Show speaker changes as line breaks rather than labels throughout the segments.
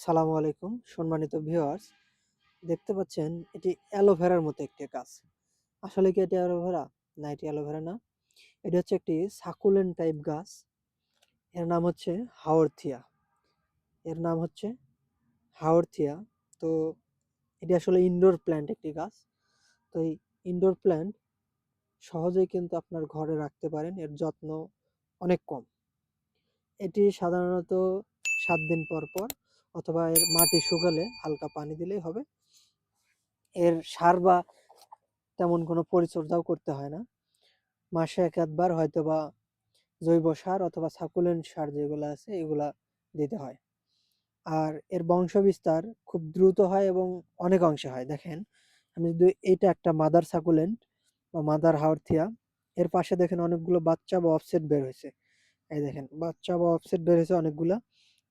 সালামু আলাইকুম, সম্মানিত ভিউয়ার্স দেখতে পাচ্ছেন, এটি অ্যালোভেরার মতো একটি গাছ। আসলে কি এটি অ্যালোভেরা না, এটি অ্যালোভেরা না। এটি হচ্ছে একটি সাকুলেন্ট টাইপ গাছ। এর নাম হচ্ছে হাওরথিয়া। এর নাম হচ্ছে হাওরথিয়া। তো এটি আসলে ইনডোর প্ল্যান্ট একটি গাছ। তো এই ইনডোর প্ল্যান্ট সহজেই কিন্তু আপনার ঘরে রাখতে পারেন। এর যত্ন অনেক কম। এটি সাধারণত সাত দিন পর পর অথবা এর মাটি শুকালে হালকা পানি দিলেই হবে। এর সার বা তেমন কোনো পরিচর্যাও করতে হয় না। মাসে এক একবার হয়তো বা জৈব সার অথবা সাকুলেন্ট সার যেগুলো আছে, এগুলা দিতে হয়। আর এর বংশ বিস্তার খুব দ্রুত হয় এবং অনেক অংশে হয়। দেখেন, আমি যদি এটা একটা মাদার সাকুলেন্ট বা মাদার হাওরথিয়া, এর পাশে দেখেন অনেকগুলো বাচ্চা বা অফসেট বের হয়েছে। এই দেখেন, বাচ্চা বা অফসেট বের হয়েছে অনেকগুলা।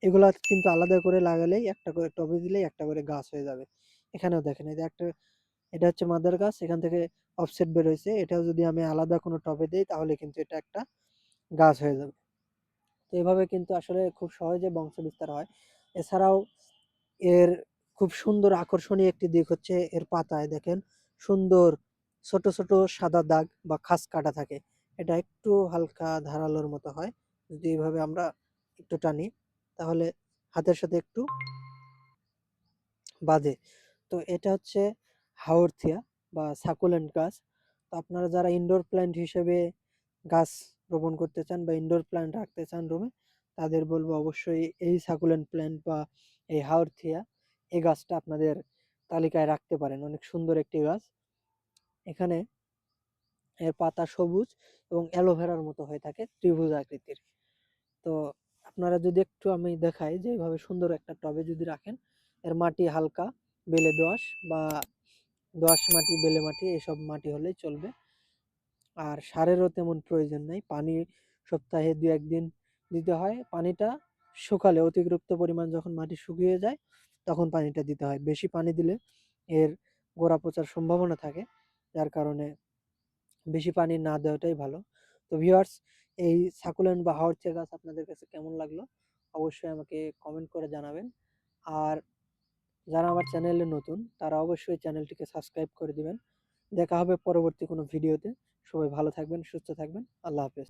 এগুলা কিন্তু আলাদা করে লাগালেই একটা করে টবে দিলেই একটা করে গাছ হয়ে যাবে। এখানেও দেখেন, এই যে একটা, এটা হচ্ছে মাদার গাছ, এখান থেকে অফসেট বের হয়েছে। এটাও যদি আমি আলাদা কোনো টবে দিই, তাহলে কিন্তু এটা একটা গাছ হয়ে যাবে। তো এভাবে কিন্তু আসলে খুব সহজে বংশ বিস্তার হয়। এছাড়াও এর খুব সুন্দর আকর্ষণীয় একটি দিক হচ্ছে এর পাতায় দেখেন, সুন্দর ছোট ছোট সাদা দাগ বা খাস কাটা থাকে। এটা একটু হালকা ধারালোর মতো হয়। যদি এইভাবে আমরা একটু টানি তাহলে হাতের সাথে একটু বাজে। তো এটা হচ্ছে হাওরথিয়া বা সাকুলেন্ট গাছ। তো আপনারা যারা ইনডোর প্ল্যান্ট হিসেবে গাছ রোপণ করতে চান বা ইনডোর প্ল্যান্ট রাখতে চান রুমে তাদের বলব অবশ্যই এই সাকুলেন্ট প্ল্যান্ট বা এই হাওরথিয়া এই গাছটা আপনাদের তালিকায় রাখতে পারেন। অনেক সুন্দর একটি গাছ। এখানে এর পাতা সবুজ এবং অ্যালোভেরার মতো হয়ে থাকে, ত্রিভুজ আকৃতির। তো আপনারা যদি একটু আমি দেখাই যে এইভাবে সুন্দর একটা টবে যদি রাখেন, এর মাটি হালকা, বেলে দোআঁশ বা দোআঁশ মাটি, বেলে মাটি, এসব মাটি হলেই চলবে। আর সারেরও তেমন প্রয়োজন নেই। পানি সপ্তাহে দু একদিন দিতে হয়। পানিটা শুকালে অতিরিক্ত পরিমাণ যখন মাটি শুকিয়ে যায়, তখন পানিটা দিতে হয়। বেশি পানি দিলে এর গোড়া পচার সম্ভাবনা থাকে। যার কারণে বেশি পানি না দেওয়াটাই ভালো। তো ভিউয়ার্স এই সাকুলেন্ট বা হাওরচে গাছ আপনাদের কাছে কেমন লাগল? অবশ্যই আমাকে কমেন্ট করে জানাবেন। আর যারা আমার চ্যানেলে নতুন, তারা অবশ্যই চ্যানেলটিকে সাবস্ক্রাইব করে দিবেন। দেখা হবে পরবর্তী কোনো ভিডিওতে সবাই ভালো থাকবেন, সুস্থ থাকবেন। আল্লাহ হাফেজ।